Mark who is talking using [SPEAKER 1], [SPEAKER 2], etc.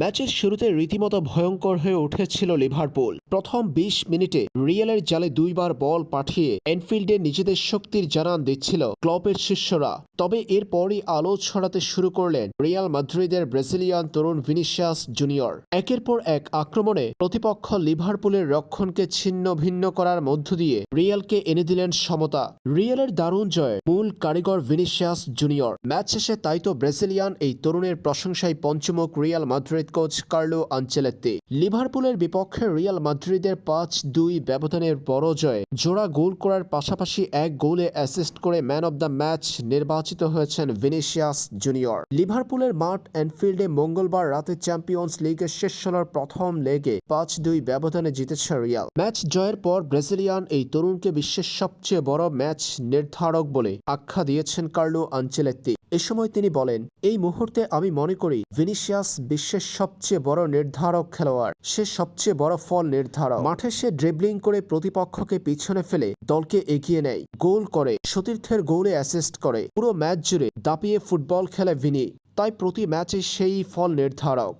[SPEAKER 1] ম্যাচের শুরুতে রীতিমতো ভয়ঙ্কর হয়ে উঠেছিল লিভারপুল। প্রথম ২০ মিনিটে রিয়ালের জালে দুইবার বল পাঠিয়ে এনফিল্ডে নিজেদের শক্তির জানান দিচ্ছিল ক্লবের শিষ্যরা। তবে এরপরই আলো ছড়াতে শুরু করলেন রিয়াল মাদ্রিদের ব্রাজিলিয়ান তরুণ ভিনিসিয়াস জুনিয়র। একের পর এক আক্রমণে প্রতিপক্ষ লিভারপুলের রক্ষণকে ছিন্ন ভিন্ন করার মধ্য দিয়ে রিয়ালকে এনে দিলেন সমতা। রিয়ালের দারুণ জয়ে মূল কারিগর ভিনিসিয়াস জুনিয়র। ম্যাচ শেষে তাই তো ব্রাজিলিয়ান এই তরুণের প্রশংসায় পঞ্চমুখ Real Madrid coach Carlo Ancelotti. লিভারপুলের বিপক্ষে রিয়াল মাদ্রিদের পাঁচ দুই ব্যবধানের বড় জয়ে। জোড়া গোল করার পাশাপাশি এক গোলে অ্যাসিস্ট করে ম্যান অব দ্য ম্যাচ নির্বাচিত হয়েছেন ভিনিসিয়াস জুনিয়র। লিভারপুলের মাঠ অ্যানফিল্ডে মঙ্গলবার রাতে চ্যাম্পিয়ন্স লিগের শেষ ষোলোর প্রথম লেগে পাঁচ দুই ব্যবধানে জিতেছে রিয়াল। ম্যাচ জয়ের পর ব্রাজিলিয়ান এই তরুণকে বিশ্বের সবচেয়ে বড় ম্যাচ নির্ধারক বলে আখ্যা দিয়েছেন কার্লো আঞ্চেলেত্তি। এ সময় তিনি বলেন, এই মুহূর্তে আমি মনে করি ভিনিসিয়াস বিশ্বের সবচেয়ে বড় নির্ধারক খেলোয়াড়। সে সবচেয়ে বড় ফল নির্ধারক। মাঠে সে ড্রিবলিং করে প্রতিপক্ষকে পিছনে ফেলে দলকে এগিয়ে নেয়, গোল করে, সতীর্থের গোলে অ্যাসিস্ট করে। পুরো ম্যাচ জুড়ে দাপিয়ে ফুটবল খেলে ভিনি। তাই প্রতি ম্যাচে সেই ফল নির্ধারক।